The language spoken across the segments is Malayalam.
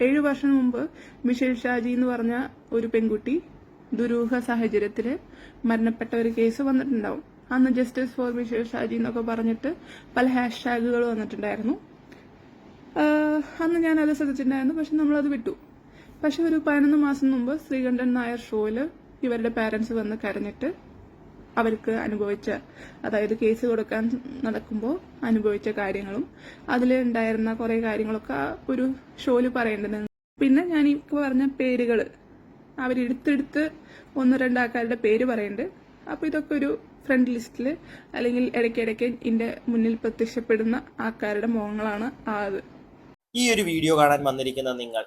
ഏഴു വർഷം മുമ്പ് മിഷേൽ ഷാജി എന്ന് പറഞ്ഞ ഒരു പെൺകുട്ടി ദുരൂഹ സാഹചര്യത്തിൽ മരണപ്പെട്ട ഒരു കേസ് വന്നിട്ടുണ്ടാവും. അന്ന് ജസ്റ്റിസ് ഫോർ മിഷേൽ ഷാജി എന്നൊക്കെ പറഞ്ഞിട്ട് പല ഹാഷ്ടാഗുകൾ വന്നിട്ടുണ്ടായിരുന്നു. അന്ന് ഞാൻ അത് ശ്രദ്ധിച്ചിട്ടുണ്ടായിരുന്നു പക്ഷെ നമ്മളത് വിട്ടു. പക്ഷെ ഒരു പതിനൊന്ന് മാസം മുമ്പ് ശ്രീകണ്ഠൻ നായർ ഷോയിൽ ഇവരുടെ പാരൻസ് വന്ന് കരഞ്ഞിട്ട് അവർക്ക് അനുഭവിച്ച അതായത് കേസ് കൊടുക്കാൻ നടക്കുമ്പോൾ അനുഭവിച്ച കാര്യങ്ങളും അതിൽ ഉണ്ടായിരുന്ന കുറേ കാര്യങ്ങളൊക്കെ ഒരു ഷോയിൽ പറയേണ്ടത്. പിന്നെ ഞാൻ ഇപ്പോൾ പറഞ്ഞ പേരുകൾ അവരെടുത്തെടുത്ത് ഒന്ന് രണ്ടാൾക്കാരുടെ പേര് പറയുന്നുണ്ട് അപ്പോൾ ഇതൊക്കെ ഒരു ഫ്രണ്ട് ലിസ്റ്റിൽ അല്ലെങ്കിൽ ഇടയ്ക്കിടയ്ക്ക് ഇതിന്റെ മുന്നിൽ പ്രത്യക്ഷപ്പെടുന്ന ആൾക്കാരുടെ മുഖങ്ങളാണ് ആത് ഈ ഒരു വീഡിയോ കാണാൻ വന്നിരിക്കുന്ന നിങ്ങൾ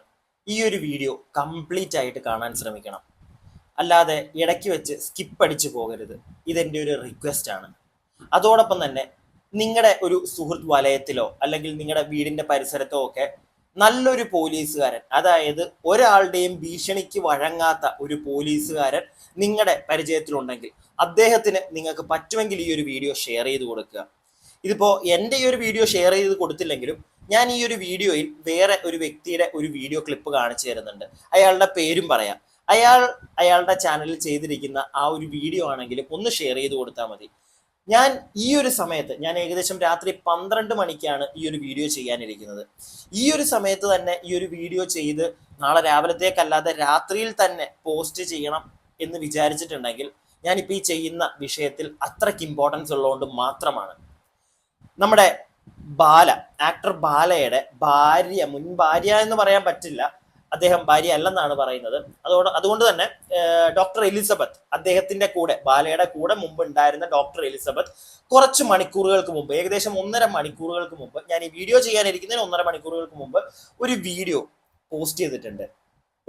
ഈ ഒരു വീഡിയോ കംപ്ലീറ്റ് ആയിട്ട് കാണാൻ ശ്രമിക്കണം. അല്ലാതെ ഇടയ്ക്ക് വെച്ച് സ്കിപ്പ് അടിച്ചു പോകരുത്. ഇതെന്റെ ഒരു റിക്വസ്റ്റ് ആണ്. അതോടൊപ്പം തന്നെ നിങ്ങളുടെ ഒരു സുഹൃത്ത് വലയത്തിലോ അല്ലെങ്കിൽ നിങ്ങളുടെ വീടിന്റെ പരിസരത്തോ ഒക്കെ നല്ലൊരു പോലീസുകാരൻ അതായത് ഒരാളുടെയും ഭീഷണിക്ക് വഴങ്ങാത്ത ഒരു പോലീസുകാരൻ നിങ്ങളുടെ പരിചയത്തിലുണ്ടെങ്കിൽ അദ്ദേഹത്തിന് നിങ്ങൾക്ക് പറ്റുമെങ്കിൽ ഈ ഒരു വീഡിയോ ഷെയർ ചെയ്ത് കൊടുക്കുക. ഇതിപ്പോ എന്റെ ഈ ഒരു വീഡിയോ ഷെയർ ചെയ്ത് കൊടുത്തില്ലെങ്കിലും ഞാൻ ഈ ഒരു വീഡിയോയിൽ വേറെ ഒരു വ്യക്തിയുടെ ഒരു വീഡിയോ ക്ലിപ്പ് കാണിച്ചു തരുന്നുണ്ട്. അയാളുടെ പേരും പറയാം. അയാൾ അയാളുടെ ചാനലിൽ ചെയ്തിരിക്കുന്ന ആ ഒരു വീഡിയോ ആണെങ്കിലും ഒന്ന് ഷെയർ ചെയ്ത് കൊടുത്താൽ മതി. ഞാൻ ഈ ഒരു സമയത്ത് ഞാൻ ഏകദേശം രാത്രി പന്ത്രണ്ട് മണിക്കാണ് ഈ ഒരു വീഡിയോ ചെയ്യാനിരിക്കുന്നത്. ഈ ഒരു സമയത്ത് തന്നെ ഈ ഒരു വീഡിയോ ചെയ്ത് നാളെ രാവിലത്തേക്കല്ലാതെ രാത്രിയിൽ തന്നെ പോസ്റ്റ് ചെയ്യണം എന്ന് വിചാരിച്ചിട്ടുണ്ടെങ്കിൽ ഞാനിപ്പോൾ ഈ ചെയ്യുന്ന വിഷയത്തിൽ അത്രയ്ക്ക് ഇമ്പോർട്ടൻസ് ഉള്ളതുകൊണ്ട് മാത്രമാണ്. നമ്മുടെ ബാല ആക്ടർ ബാലയുടെ ഭാര്യ മുൻ ഭാര്യ എന്ന് പറയാൻ പറ്റില്ല. അദ്ദേഹം ഭാര്യ അല്ലെന്നാണ് പറയുന്നത്. അതോട് അതുകൊണ്ട് തന്നെ ഡോക്ടർ എലിസബത്ത് അദ്ദേഹത്തിന്റെ കൂടെ ബാലയുടെ കൂടെ മുമ്പ് ഉണ്ടായിരുന്ന ഡോക്ടർ എലിസബത്ത് കുറച്ച് മണിക്കൂറുകൾക്ക് മുമ്പ് ഏകദേശം ഒന്നര മണിക്കൂറുകൾക്ക് മുമ്പ് ഞാൻ ഈ വീഡിയോ ചെയ്യാനിരിക്കുന്നതിന് ഒന്നര മണിക്കൂറുകൾക്ക് മുമ്പ് ഒരു വീഡിയോ പോസ്റ്റ് ചെയ്തിട്ടുണ്ട്.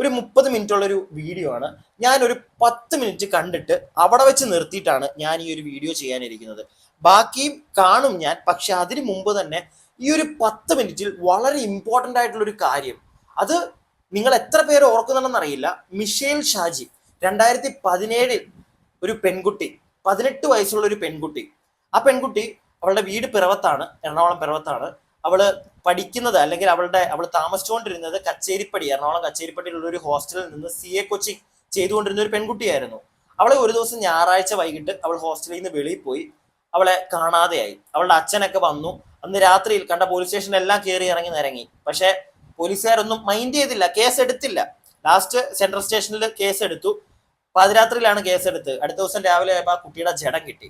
ഒരു മുപ്പത് മിനിറ്റ് ഉള്ള ഒരു വീഡിയോ ആണ്. ഞാൻ ഒരു പത്ത് മിനിറ്റ് കണ്ടിട്ട് അവിടെ വെച്ച് നിർത്തിയിട്ടാണ് ഞാൻ ഈ ഒരു വീഡിയോ ചെയ്യാനിരിക്കുന്നത്. ബാക്കിയും കാണും ഞാൻ പക്ഷെ അതിനു മുമ്പ് തന്നെ ഈ ഒരു പത്ത് മിനിറ്റിൽ വളരെ ഇമ്പോർട്ടന്റ് ആയിട്ടുള്ള ഒരു കാര്യം. അത് നിങ്ങൾ എത്ര പേര് ഓർക്കുന്നുണ്ടെന്ന് അറിയില്ല. മിഷേൽ ഷാജി രണ്ടായിരത്തി പതിനേഴിൽ ഒരു പെൺകുട്ടി പതിനെട്ട് വയസ്സുള്ള ഒരു പെൺകുട്ടി. ആ പെൺകുട്ടി അവളുടെ വീട് പിറവത്താണ് എറണാകുളം പിറവത്താണ്. അവൾ പഠിക്കുന്നത് അല്ലെങ്കിൽ അവളുടെ അവൾ താമസിച്ചുകൊണ്ടിരുന്നത് കച്ചേരിപ്പടി എറണാകുളം കച്ചേരിപ്പടിയിലുള്ള ഒരു ഹോസ്റ്റലിൽ നിന്ന് സി എ കോച്ചിങ് ചെയ്തുകൊണ്ടിരുന്ന ഒരു പെൺകുട്ടിയായിരുന്നു. അവളെ ഒരു ദിവസം ഞായറാഴ്ച വൈകിട്ട് അവൾ ഹോസ്റ്റലിൽ നിന്ന് വെളിയിൽ പോയി അവളെ കാണാതെയായി. അവളുടെ അച്ഛനൊക്കെ വന്നു. അന്ന് രാത്രിയിൽ കണ്ട പോലീസ് സ്റ്റേഷനിലെല്ലാം കയറി ഇറങ്ങി നിരങ്ങി. പക്ഷെ പോലീസുകാരൊന്നും മൈൻഡ് ചെയ്തില്ല കേസ് എടുത്തില്ല. ലാസ്റ്റ് സെൻട്രൽ സ്റ്റേഷനിൽ കേസ് എടുത്തു. പാതിരാത്രിയിലാണ് കേസ് എടുത്ത് അടുത്ത ദിവസം രാവിലെ ആയപ്പോൾ ആ കുട്ടിയുടെ ജഡം കിട്ടി.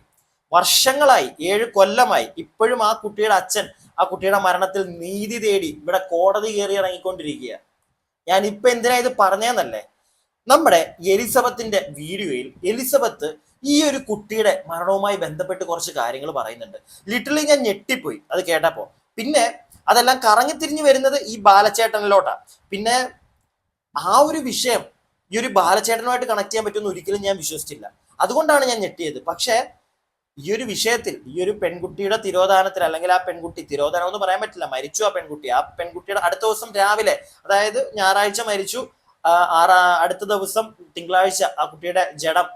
വർഷങ്ങളായി ഏഴ് കൊല്ലമായി ഇപ്പോഴും ആ കുട്ടിയുടെ അച്ഛൻ ആ കുട്ടിയുടെ മരണത്തിൽ നീതി തേടി ഇവിടെ കോടതി കയറി ഇറങ്ങിക്കൊണ്ടിരിക്കുക ഞാൻ ഇപ്പൊ എന്തിനാ ഇത് പറഞ്ഞതെന്നല്ലേ നമ്മുടെ എലിസബത്തിന്റെ വീഡിയോയിൽ എലിസബത്ത് ഈ ഒരു കുട്ടിയുടെ മരണവുമായി ബന്ധപ്പെട്ട് കുറച്ച് കാര്യങ്ങൾ പറയുന്നുണ്ട്. ലിറ്ററലി ഞാൻ ഞെട്ടിപ്പോയി. അത് കേട്ടപ്പോ. പിന്നെ അതെല്ലാം കറങ്ങി തിരിഞ്ഞു വരുന്നത് ഈ ബാലച്ചേട്ടനിലോട്ടാ പിന്നെ ആ ഒരു വിഷയം ഈ ഒരു ബാലച്ചേട്ടനുമായിട്ട് കണക്ട് ചെയ്യാൻ പറ്റുമെന്ന് ഒരിക്കലും ഞാൻ വിശ്വസിച്ചില്ല. അതുകൊണ്ടാണ് ഞാൻ ഞെട്ടിയത്. പക്ഷേ ഈ ഒരു വിഷയത്തിൽ ഈ ഒരു പെൺകുട്ടിയുടെ തിരോധാനത്തിൽ അല്ലെങ്കിൽ ആ പെൺകുട്ടി തിരോധാനം എന്ന് പറയാൻ പറ്റില്ല മരിച്ചു ആ പെൺകുട്ടി. ആ പെൺകുട്ടിയുടെ അടുത്ത ദിവസം രാവിലെ അതായത് ഞായറാഴ്ച മരിച്ചു. ആറാ അടുത്ത ദിവസം തിങ്കളാഴ്ച ആ കുട്ടിയുടെ ജഡം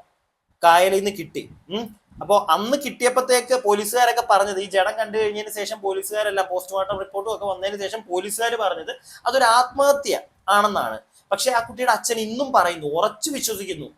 കായലിൽ നിന്ന് കിട്ടി. ഉം അപ്പോ അന്ന് കിട്ടിയപ്പോഴത്തേക്ക് പോലീസുകാരൊക്കെ പറഞ്ഞത് ഈ ജഡം കണ്ടു കഴിഞ്ഞതിന് ശേഷം പോലീസുകാരെല്ലാം പോസ്റ്റ്മോർട്ടം റിപ്പോർട്ടും ഒക്കെ വന്നതിന് ശേഷം പോലീസുകാർ പറഞ്ഞത് അതൊരു ആത്മഹത്യ ആണെന്നാണ്. പക്ഷെ ആ കുട്ടിയുടെ അച്ഛൻ ഇന്നും പറയുന്നു ഉറച്ചു വിശ്വസിക്കുന്നു.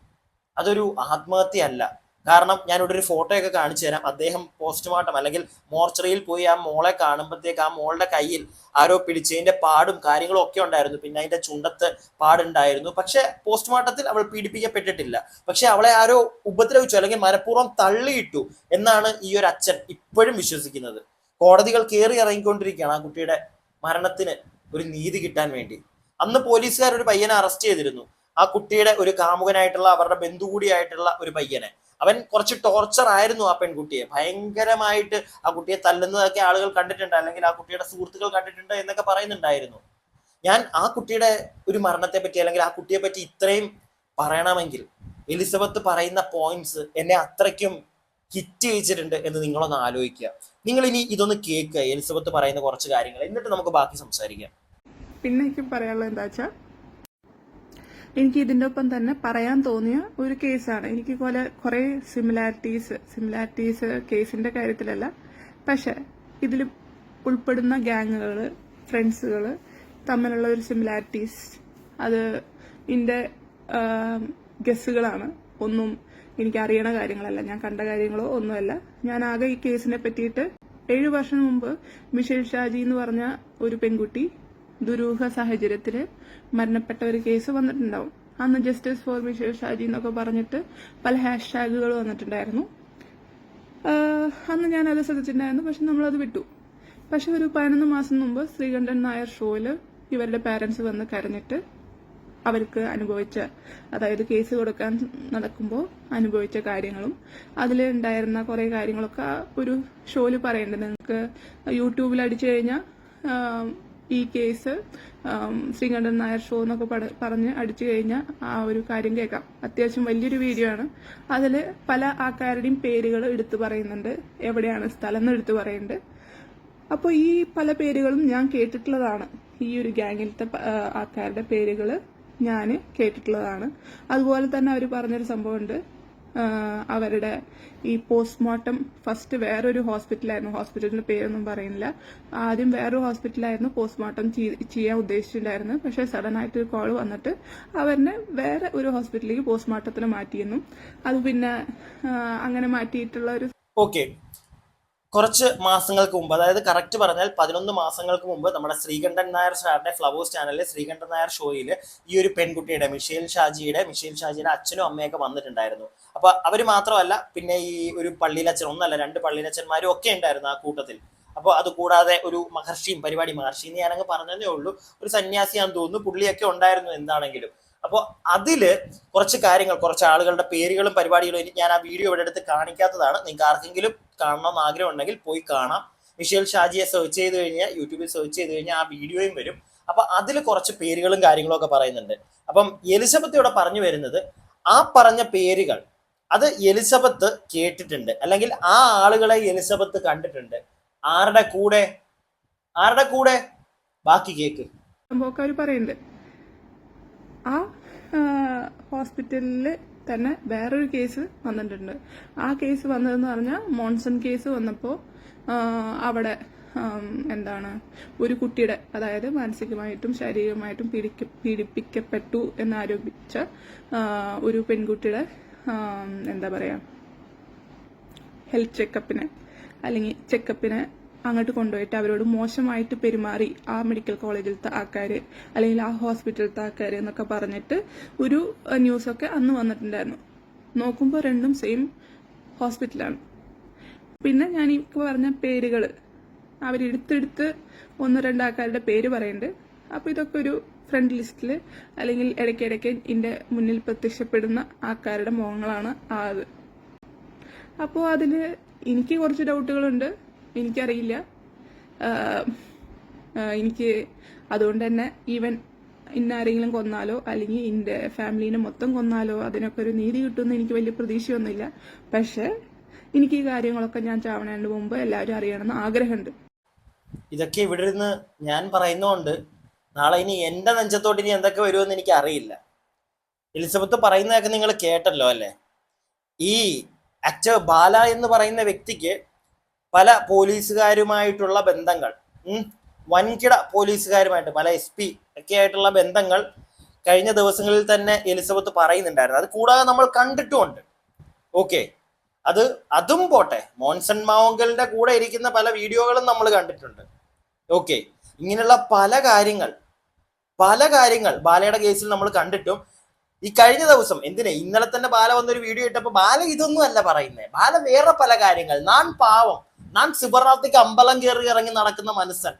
അതൊരു ആത്മഹത്യ അല്ല കാരണം ഞാൻ ഇവിടെ ഒരു ഫോട്ടോ ഒക്കെ കാണിച്ചു തരാം. അദ്ദേഹം പോസ്റ്റ്മോർട്ടം അല്ലെങ്കിൽ മോർച്ചറിയിൽ പോയി ആ മോളെ കാണുമ്പോഴത്തേക്ക് ആ മോളുടെ കയ്യിൽ ആരോ പിടിച്ചതിന്റെ പാടും കാര്യങ്ങളും ഒക്കെ ഉണ്ടായിരുന്നു. പിന്നെ അതിന്റെ ചുണ്ടത്ത് പാടുണ്ടായിരുന്നു. പക്ഷെ പോസ്റ്റ്മോർട്ടത്തിൽ അവൾ പീഡിപ്പിക്കപ്പെട്ടിട്ടില്ല. പക്ഷെ അവളെ ആരോ ഉപദ്രവിച്ചു അല്ലെങ്കിൽ മനഃപൂർവം തള്ളിയിട്ടു എന്നാണ് ഈ ഒരു അച്ഛൻ ഇപ്പോഴും വിശ്വസിക്കുന്നത്. കോടതികൾ കയറി ഇറങ്ങിക്കൊണ്ടിരിക്കുകയാണ് ആ കുട്ടിയുടെ മരണത്തിന് ഒരു നീതി കിട്ടാൻ വേണ്ടി. അന്ന് പോലീസുകാർ ഒരു പയ്യനെ അറസ്റ്റ് ചെയ്തിരുന്നു. ആ കുട്ടിയുടെ ഒരു കാമുകനായിട്ടുള്ള അവരുടെ ബന്ധു കൂടിയായിട്ടുള്ള ഒരു പയ്യനെ. അവൻ കുറച്ച് ടോർച്ചർ ആയിരുന്നു ആ പെൺകുട്ടിയെ. ഭയങ്കരമായിട്ട് ആ കുട്ടിയെ തല്ലുന്നതൊക്കെ ആളുകൾ കണ്ടിട്ടുണ്ട് അല്ലെങ്കിൽ ആ കുട്ടിയുടെ സുഹൃത്തുക്കൾ കണ്ടിട്ടുണ്ട് എന്നൊക്കെ പറയുന്നുണ്ടായിരുന്നു. ഞാൻ ആ കുട്ടിയുടെ ഒരു മരണത്തെ പറ്റി അല്ലെങ്കിൽ ആ കുട്ടിയെ പറ്റി ഇത്രയും പറയണമെങ്കിൽ എലിസബത്ത് പറയുന്ന പോയിന്റ്സ് എന്നെ അത്രയ്ക്കും ഹിറ്റ് ചെയ്യിച്ചിട്ടുണ്ട് എന്ന് നിങ്ങളൊന്ന് ആലോചിക്കുക. നിങ്ങൾ ഇനി ഇതൊന്ന് കേൾക്കുക എലിസബത്ത് പറയുന്ന കുറച്ച് കാര്യങ്ങൾ എന്നിട്ട് നമുക്ക് ബാക്കി സംസാരിക്കാം. പിന്നെ എനിക്ക് പറയാനുള്ളത് എന്താ വെച്ചാൽ എനിക്ക് ഇതിന്റെ ഒപ്പം തന്നെ പറയാൻ തോന്നിയ ഒരു കേസാണ്. എനിക്ക് പോലെ കുറേ സിമിലാരിറ്റീസ് സിമിലാരിറ്റീസ് കേസിന്റെ കാര്യത്തിലല്ല. പക്ഷെ ഇതിൽ ഉൾപ്പെടുന്ന ഗ്യാങ്ങുകൾ ഫ്രണ്ട്സുകൾ തമ്മിലുള്ള ഒരു സിമിലാരിറ്റീസ് അത് എന്റെ ഗസ്സുകളാണ്. ഒന്നും എനിക്ക് അറിയണ കാര്യങ്ങളല്ല. ഞാൻ കണ്ട കാര്യങ്ങളോ ഒന്നുമല്ല. ഞാൻ ആകെ ഈ കേസിനെ പറ്റിയിട്ട് ഏഴു വർഷം മുമ്പ് മിഷേൽ ഷാജി എന്ന് പറഞ്ഞ ഒരു പെൺകുട്ടി ദുരൂഹ സാഹചര്യത്തിൽ മരണപ്പെട്ട ഒരു കേസ് വന്നിട്ടുണ്ടാവും. അന്ന് ജസ്റ്റിസ് ഫോർ മിഷേൽ ഷാജി എന്നൊക്കെ പറഞ്ഞിട്ട് പല ഹാഷ്ടാഗുകൾ വന്നിട്ടുണ്ടായിരുന്നു. അന്ന് ഞാൻ അത് ശ്രദ്ധിച്ചിട്ടുണ്ടായിരുന്നു പക്ഷെ നമ്മളത് വിട്ടു. പക്ഷെ ഒരു പതിനൊന്ന് മാസം മുമ്പ് ശ്രീകണ്ഠൻ നായർ ഷോയിൽ ഇവരുടെ പാരന്റ്സ് വന്ന് കരഞ്ഞിട്ട് അവർക്ക് അനുഭവിച്ച അതായത് കേസ് കൊടുക്കാൻ നടക്കുമ്പോൾ അനുഭവിച്ച കാര്യങ്ങളും അതിൽ ഉണ്ടായിരുന്ന കുറേ കാര്യങ്ങളൊക്കെ ഒരു ഷോയിൽ പറയേണ്ടത് നിങ്ങൾക്ക് യൂട്യൂബിൽ അടിച്ചു കഴിഞ്ഞാൽ ഈ കേസ് ശ്രീകണ്ഠൻ നായർ ഷോ എന്നൊക്കെ പറഞ്ഞ് അടിച്ചു കഴിഞ്ഞാൽ ആ ഒരു കാര്യം കേൾക്കാം. അത്യാവശ്യം വലിയൊരു വീഡിയോ ആണ്. അതിൽ പല ആൾക്കാരുടെയും പേരുകൾ എടുത്തു പറയുന്നുണ്ട്. എവിടെയാണ് സ്ഥലം എന്ന് എടുത്തു പറയുന്നുണ്ട്. അപ്പോൾ ഈ പല പേരുകളും ഞാൻ കേട്ടിട്ടുള്ളതാണ്. ഈ ഒരു ഗ്യാങ്ങിലത്തെ ആൾക്കാരുടെ പേരുകൾ ഞാൻ കേട്ടിട്ടുള്ളതാണ്. അതുപോലെ തന്നെ അവർ പറഞ്ഞൊരു സംഭവമുണ്ട്. അവരുടെ ഈ പോസ്റ്റ്മോർട്ടം ഫസ്റ്റ് വേറൊരു ഹോസ്പിറ്റലായിരുന്നു ഹോസ്പിറ്റലിന്റെ പേരൊന്നും പറയുന്നില്ല. ആദ്യം വേറൊരു ഹോസ്പിറ്റലായിരുന്നു പോസ്റ്റ്മോർട്ടം ചെയ്യാൻ ഉദ്ദേശിച്ചിട്ടുണ്ടായിരുന്നത്. പക്ഷേ സഡൻ ആയിട്ട് ഒരു കോൾ വന്നിട്ട് അവരിനെ വേറെ ഒരു ഹോസ്പിറ്റലിലേക്ക് പോസ്റ്റ്മോർട്ടത്തിന് മാറ്റിയെന്നും അത് പിന്നെ അങ്ങനെ മാറ്റിയിട്ടുള്ള ഒരു ഓക്കെ കുറച്ച് മാസങ്ങൾക്ക് മുമ്പ് അതായത് കറക്റ്റ് പറഞ്ഞാൽ പതിനൊന്ന് മാസങ്ങൾക്ക് മുമ്പ് നമ്മുടെ ശ്രീകണ്ഠൻ നായർ സാറിന്റെ ഫ്ലവേഴ്സ് ചാനലിൽ ശ്രീകണ്ഠൻ നായർ ഷോയിൽ ഈ ഒരു പെൺകുട്ടിയുടെ മിഷേൽ ഷാജിയുടെ മിഷേൽ ഷാജിയുടെ അച്ഛനും അമ്മയൊക്കെ വന്നിട്ടുണ്ടായിരുന്നു. അപ്പൊ അവർ മാത്രമല്ല പിന്നെ ഈ ഒരു പള്ളിയിലച്ഛൻ ഒന്നല്ല രണ്ട് പള്ളിയിലച്ഛന്മാരും ഒക്കെ ഉണ്ടായിരുന്നു ആ കൂട്ടത്തിൽ. അപ്പോൾ അത് കൂടാതെ ഒരു മഹർഷിയും പരിപാടി മഹർഷി എന്ന് ഞാനങ്ങ് പറഞ്ഞതേ ഉള്ളൂ. ഒരു സന്യാസിയാന്ന് തോന്നുന്നു പുള്ളിയൊക്കെ ഉണ്ടായിരുന്നു എന്താണെങ്കിലും. അപ്പോൾ അതിൽ കുറച്ച് കാര്യങ്ങൾ കുറച്ച് ആളുകളുടെ പേരുകളും പരിപാടികളും ഇനി ഞാൻ ആ വീഡിയോ ഇവിടെ എടുത്ത് കാണിക്കാത്തതാണ്. നിങ്ങൾക്ക് ആർക്കെങ്കിലും കാണണമെന്ന് ആഗ്രഹം ഉണ്ടെങ്കിൽ പോയി കാണാം. മിഷേൽ ഷാജിയെ സെർച്ച് ചെയ്ത് കഴിഞ്ഞാൽ യൂട്യൂബിൽ സെർച്ച് ചെയ്ത് കഴിഞ്ഞാൽ ആ വീഡിയോയും വരും. അപ്പൊ അതിൽ കുറച്ച് പേരുകളും കാര്യങ്ങളും ഒക്കെ പറയുന്നുണ്ട്. അപ്പം എലിസബത്ത് ഇവിടെ പറഞ്ഞു വരുന്നത് ആ പറഞ്ഞ പേരുകൾ അത് എലിസബത്ത് കേട്ടിട്ടുണ്ട്. അല്ലെങ്കിൽ ആ ആളുകളെ എലിസബത്ത് കണ്ടിട്ടുണ്ട്. ആരുടെ കൂടെ? ആരുടെ കൂടെ? ബാക്കി കേക്ക്. പറയുന്നുണ്ട്. ആ ഹോസ്പിറ്റലിൽ തന്നെ വേറൊരു കേസ് വന്നിട്ടുണ്ട്. ആ കേസ് വന്നതെന്ന് പറഞ്ഞാൽ മോൺസൺ കേസ് വന്നപ്പോൾ അവിടെ എന്താണ് ഒരു കുട്ടിയുടെ അതായത് മാനസികമായിട്ടും ശാരീരികമായിട്ടും പീഡിക്ക പീഡിപ്പിക്കപ്പെട്ടു എന്നാരോപിച്ച ഒരു പെൺകുട്ടിയുടെ എന്താ പറയുക ഹെൽത്ത് ചെക്കപ്പിനെ അല്ലെങ്കിൽ ചെക്കപ്പിന് അങ്ങോട്ട് കൊണ്ടുപോയിട്ട് അവരോട് മോശമായിട്ട് പെരുമാറി ആ മെഡിക്കൽ കോളേജിലത്തെ ആൾക്കാർ അല്ലെങ്കിൽ ആ ഹോസ്പിറ്റലിലത്തെ ആൾക്കാർ എന്നൊക്കെ പറഞ്ഞിട്ട് ഒരു ന്യൂസൊക്കെ അന്ന് വന്നിട്ടുണ്ടായിരുന്നു. നോക്കുമ്പോൾ രണ്ടും സെയിം ഹോസ്പിറ്റലാണ് പിന്നെ ഞാൻ ഈ പറഞ്ഞ പേരുകൾ അവരെടുത്തെടുത്ത് ഒന്ന് രണ്ട് ആൾക്കാരുടെ പേര് പറയുന്നുണ്ട് അപ്പോൾ ഇതൊക്കെ ഒരു ഫ്രണ്ട് ലിസ്റ്റിൽ അല്ലെങ്കിൽ ഇടയ്ക്കിടയ്ക്ക് എന്റെ മുന്നിൽ പ്രത്യക്ഷപ്പെടുന്ന ആൾക്കാരുടെ മുഖങ്ങളാണ് ആ അത്. അപ്പോൾ അതിൽ എനിക്ക് കുറച്ച് ഡൗട്ടുകളുണ്ട് എനിക്കറിയില്ല. എനിക്ക് അതുകൊണ്ട് തന്നെ ഈവൻ ഇന്ന ആരെങ്കിലും കൊന്നാലോ അല്ലെങ്കിൽ എന്റെ ഫാമിലീനെ മൊത്തം കൊന്നാലോ അതിനൊക്കെ ഒരു നീതി കിട്ടുമെന്ന് എനിക്ക് വലിയ പ്രതീക്ഷയൊന്നുമില്ല. പക്ഷേ എനിക്ക് ഈ കാര്യങ്ങളൊക്കെ ഞാൻ ചാവണേണ്ട മുമ്പ് എല്ലാവരും അറിയണമെന്ന് ആഗ്രഹമുണ്ട്. ഇതൊക്കെ ഇവിടെ ഇരുന്ന് ഞാൻ പറയുന്നതുകൊണ്ട് നാളെ ഇനി എന്റെ നെഞ്ചത്തോട്ട് ഇനി എന്തൊക്കെ വരുമെന്ന് എനിക്ക് അറിയില്ല. എലിസബത്ത് പറയുന്നതൊക്കെ നിങ്ങൾ കേട്ടല്ലോ അല്ലേ? ഈ അച്ഛ ബാല എന്ന് പറയുന്ന വ്യക്തിക്ക് പല പോലീസുകാരുമായിട്ടുള്ള ബന്ധങ്ങൾ വൻകിട പോലീസുകാരുമായിട്ട് പല എസ് പി ഒക്കെ ആയിട്ടുള്ള ബന്ധങ്ങൾ കഴിഞ്ഞ ദിവസങ്ങളിൽ തന്നെ എലിസബത്ത് പറയുന്നുണ്ടായിരുന്നു. അത് കൂടാതെ നമ്മൾ കണ്ടിട്ടുമുണ്ട്. ഓക്കെ അത് അതും പോട്ടെ. മോൻസൺ മാവങ്കലിന്റെ കൂടെ ഇരിക്കുന്ന പല വീഡിയോകളും നമ്മൾ കണ്ടിട്ടുണ്ട്. ഓക്കെ ഇങ്ങനെയുള്ള പല കാര്യങ്ങൾ പല കാര്യങ്ങൾ ബാലയുടെ കേസിൽ നമ്മൾ കണ്ടിട്ടും. ഈ കഴിഞ്ഞ ദിവസം എന്തിനാ? ഇന്നലെ തന്നെ ബാല വന്നൊരു വീഡിയോ ഇട്ടപ്പോൾ ബാല ഇതൊന്നും അല്ല പറയുന്നത് ബാല വേറെ പല കാര്യങ്ങൾ. നാൻ പാവം. നാൻ സിബറാത്തിക്ക് അമ്പലം കയറി ഇറങ്ങി നടക്കുന്ന മനസ്സൻ.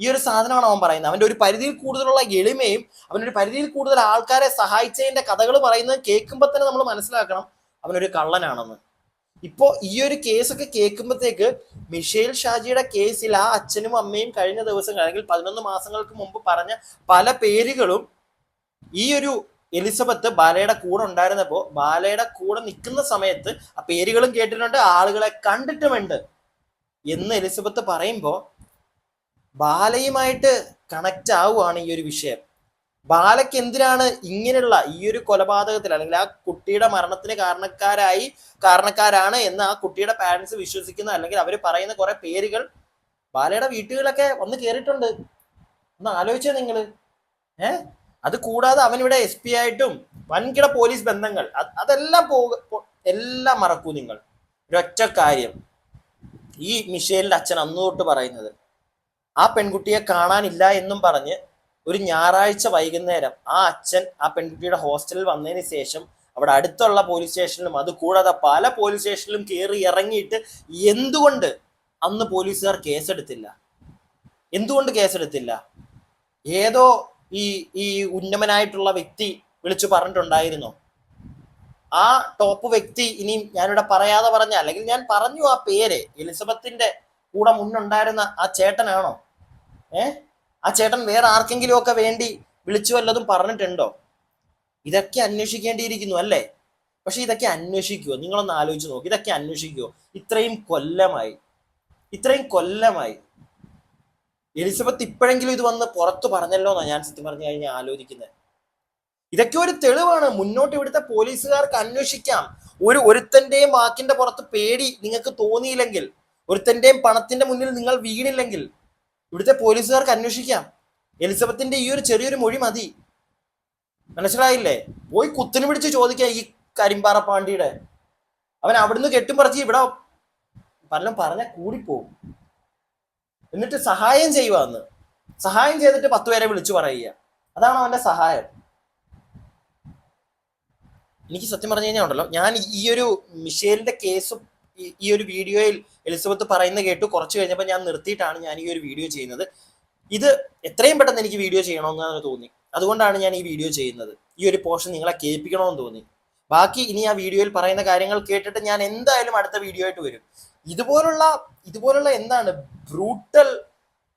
ഈ ഒരു സാധനമാണ് അവൻ പറയുന്നത്. അവന്റെ ഒരു പരിധിയിൽ കൂടുതലുള്ള എളിമയും അവനൊരു പരിധിയിൽ കൂടുതൽ ആൾക്കാരെ സഹായിച്ചതിന്റെ കഥകൾ പറയുന്നത് കേൾക്കുമ്പോൾ തന്നെ നമ്മൾ മനസ്സിലാക്കണം അവനൊരു കള്ളനാണെന്ന്. ഇപ്പോ ഈ ഒരു കേസൊക്കെ കേൾക്കുമ്പോഴത്തേക്ക് മിഷേൽ ഷാജിയുടെ കേസിൽ ആ അച്ഛനും അമ്മയും കഴിഞ്ഞ ദിവസം അല്ലെങ്കിൽ പതിനൊന്ന് മാസങ്ങൾക്ക് മുമ്പ് പറഞ്ഞ പല പേരുകളും ഈ ഒരു എലിസബത്ത് ബാലയുടെ കൂടെ ഉണ്ടായിരുന്നപ്പോ ബാലയുടെ കൂടെ നിൽക്കുന്ന സമയത്ത് ആ പേരുകളും കേട്ടിട്ടുണ്ട് ആളുകളെ കണ്ടിട്ടുമുണ്ട്. എന്ന് എലിസബത്ത് പറയുമ്പോൾ ബാലയുമായിട്ട് കണക്ട് ആവുകയാണ് ഈ ഒരു വിഷയം. ബാലയ്ക്ക് എന്തിനാണ് ഇങ്ങനെയുള്ള ഈ ഒരു കൊലപാതകത്തിൽ അല്ലെങ്കിൽ ആ കുട്ടിയുടെ മരണത്തിന് കാരണക്കാരായി കാരണക്കാരാണ് എന്ന് ആ കുട്ടിയുടെ പാരന്റ്സ് വിശ്വസിക്കുന്ന അല്ലെങ്കിൽ അവർ പറയുന്ന കുറെ പേരുകൾ ബാലയുടെ വീട്ടുകളിലൊക്കെ വന്ന് കയറിയിട്ടുണ്ട് ഒന്ന് ആലോചിച്ചേ നിങ്ങൾ ഏ? അത് കൂടാതെ അവനിവിടെ എസ് പി ആയിട്ടും വൻകിട പോലീസ് ബന്ധങ്ങൾ അതെല്ലാം പോക എല്ലാം മറക്കൂ നിങ്ങൾ. ഒരൊറ്റ കാര്യം. ഈ മിഷേലിന്റെ അച്ഛൻ അന്ന് തൊട്ട് പറയുന്നത് ആ പെൺകുട്ടിയെ കാണാനില്ല എന്നും പറഞ്ഞ് ഒരു ഞായറാഴ്ച വൈകുന്നേരം ആ അച്ഛൻ ആ പെൺകുട്ടിയുടെ ഹോസ്റ്റലിൽ വന്നതിന് ശേഷം അവിടെ അടുത്തുള്ള പോലീസ് സ്റ്റേഷനിലും അത് കൂടാതെ പല പോലീസ് സ്റ്റേഷനിലും കയറി ഇറങ്ങിയിട്ട് എന്തുകൊണ്ട് അന്ന് പോലീസുകാർ കേസെടുത്തില്ല? എന്തുകൊണ്ട് കേസെടുത്തില്ല? ഏതോ ഈ ഈ ഉന്നമനായിട്ടുള്ള വ്യക്തി വിളിച്ചു പറഞ്ഞിട്ടുണ്ടായിരുന്നോ. ആ ടോപ്പ് വ്യക്തി ഇനി ഞാനിവിടെ പറയാതെ പറഞ്ഞ അല്ലെങ്കിൽ ഞാൻ പറഞ്ഞു ആ പേര് എലിസബത്തിന്റെ കൂടെ മുന്നുണ്ടായിരുന്ന ആ ചേട്ടനാണോ? ഏ? ആ ചേട്ടൻ വേറെ ആർക്കെങ്കിലും ഒക്കെ വേണ്ടി വിളിച്ചു വല്ലതും പറഞ്ഞിട്ടുണ്ടോ? ഇതൊക്കെ അന്വേഷിക്കേണ്ടിയിരിക്കുന്നു അല്ലേ? പക്ഷെ ഇതൊക്കെ അന്വേഷിക്കുമോ നിങ്ങളൊന്ന് ആലോചിച്ച് നോക്കി. ഇതൊക്കെ അന്വേഷിക്കുമോ ഇത്രയും കൊല്ലമായി. ഇത്രയും കൊല്ലമായി. എലിസബത്ത് ഇപ്പോഴെങ്കിലും ഇത് വന്ന് പുറത്തു പറഞ്ഞല്ലോ എന്നാണ് ഞാൻ സത്യം പറഞ്ഞു കഴിഞ്ഞാൽ ആലോചിക്കുന്നത്. ഇതൊക്കെ ഒരു തെളിവാണ്. മുന്നോട്ട് ഇവിടുത്തെ പോലീസുകാർക്ക് അന്വേഷിക്കാം. ഒരു ഒരുത്തന്റെയും വാക്കിന്റെ പുറത്ത് പേടി നിങ്ങൾക്ക് തോന്നിയില്ലെങ്കിൽ ഒരുത്തന്റെയും പണത്തിന്റെ മുന്നിൽ നിങ്ങൾ വീണില്ലെങ്കിൽ ഇവിടുത്തെ പോലീസുകാർക്ക് അന്വേഷിക്കാം. എലിസബത്തിന്റെ ഈ ഒരു ചെറിയൊരു മൊഴി മതി. മനസ്സിലായില്ലേ? പോയി കുത്തിനു പിടിച്ച് ചോദിക്കാം ഈ കരിമ്പാറ പാണ്ടിയുടെ അവൻ അവിടുന്ന് കെട്ടും പറിച്ച് ഇവിടെ പലരും പറഞ്ഞ കൂടിപ്പോവും. എന്നിട്ട് സഹായം ചെയ്യുക അന്ന് സഹായം ചെയ്തിട്ട് പത്ത് പേരെ വിളിച്ചു പറയുക. അതാണ് അവന്റെ സഹായം. എനിക്ക് സത്യം പറഞ്ഞു കഴിഞ്ഞാൽ ഉണ്ടല്ലോ. ഞാൻ ഈ ഒരു മിഷേലിന്റെ കേസ് ഈ- ഒരു വീഡിയോയിൽ എലിസബത്ത് പറയുന്ന കേട്ടു. കുറച്ച് കഴിഞ്ഞപ്പോൾ ഞാൻ നിർത്തിയിട്ടാണ് ഞാൻ ഈ ഒരു വീഡിയോ ചെയ്യുന്നത്. ഇത് എത്രയും പെട്ടെന്ന് എനിക്ക് വീഡിയോ ചെയ്യണമെന്നാണ് തോന്നി. അതുകൊണ്ടാണ് ഞാൻ ഈ വീഡിയോ ചെയ്യുന്നത്. ഈ ഒരു പോർഷൻ നിങ്ങളെ കേൾപ്പിക്കണമെന്ന് തോന്നി. ബാക്കി ഇനി ആ വീഡിയോയിൽ പറയുന്ന കാര്യങ്ങൾ കേട്ടിട്ട് ഞാൻ എന്തായാലും അടുത്ത വീഡിയോ ആയിട്ട് വരും. ഇതുപോലുള്ള ഇതുപോലുള്ള എന്താണ് ബ്രൂട്ടൽ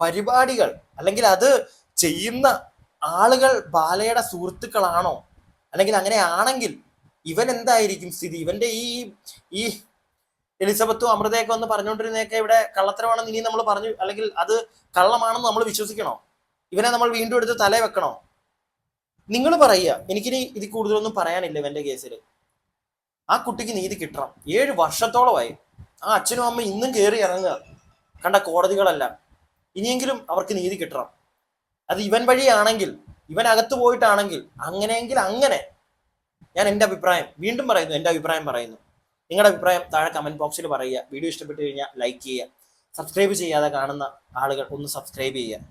പരിപാടികൾ അല്ലെങ്കിൽ അത് ചെയ്യുന്ന ആളുകൾ ബാലയുടെ സുഹൃത്തുക്കളാണോ? അല്ലെങ്കിൽ അങ്ങനെ ആണെങ്കിൽ ഇവൻ എന്തായിരിക്കും സ്ഥിതി? ഇവന്റെ ഈ ഈ എലിസബത്തും അമൃതയൊക്കെ ഒന്ന് പറഞ്ഞുകൊണ്ടിരുന്നതൊക്കെ ഇവിടെ കള്ളത്തരമാണെന്ന് ഇനി നമ്മൾ പറഞ്ഞു അല്ലെങ്കിൽ അത് കള്ളമാണെന്ന് നമ്മൾ വിശ്വസിക്കണോ? ഇവനെ നമ്മൾ വീണ്ടും എടുത്ത് തല വെക്കണോ? നിങ്ങൾ പറയുക. എനിക്കിനി ഇത് കൂടുതലൊന്നും പറയാനില്ല ഇവന്റെ കേസിൽ. ആ കുട്ടിക്ക് നീതി കിട്ടണം. ഏഴ് വർഷത്തോളമായി ആ അച്ഛനും അമ്മ ഇന്നും കയറി ഇറങ്ങുക. കണ്ട കോടതികളല്ല. ഇനിയെങ്കിലും അവർക്ക് നീതി കിട്ടണം. അത് ഇവൻ വഴിയാണെങ്കിൽ ഇവൻ അകത്ത് പോയിട്ടാണെങ്കിൽ അങ്ങനെയെങ്കിൽ അങ്ങനെ ഞാൻ എന്റെ അഭിപ്രായം വീണ്ടും പറയുന്നു എന്റെ അഭിപ്രായം പറയുന്നു. നിങ്ങളുടെ അഭിപ്രായം താഴെ കമന്റ് ബോക്സിൽ പറയുക. വീഡിയോ ഇഷ്ടപ്പെട്ട് കഴിഞ്ഞാൽ ലൈക്ക് ചെയ്യുക. സബ്സ്ക്രൈബ് ചെയ്യാതെ കാണുന്ന ആളുകൾ ഒന്ന് സബ്സ്ക്രൈബ് ചെയ്യുക.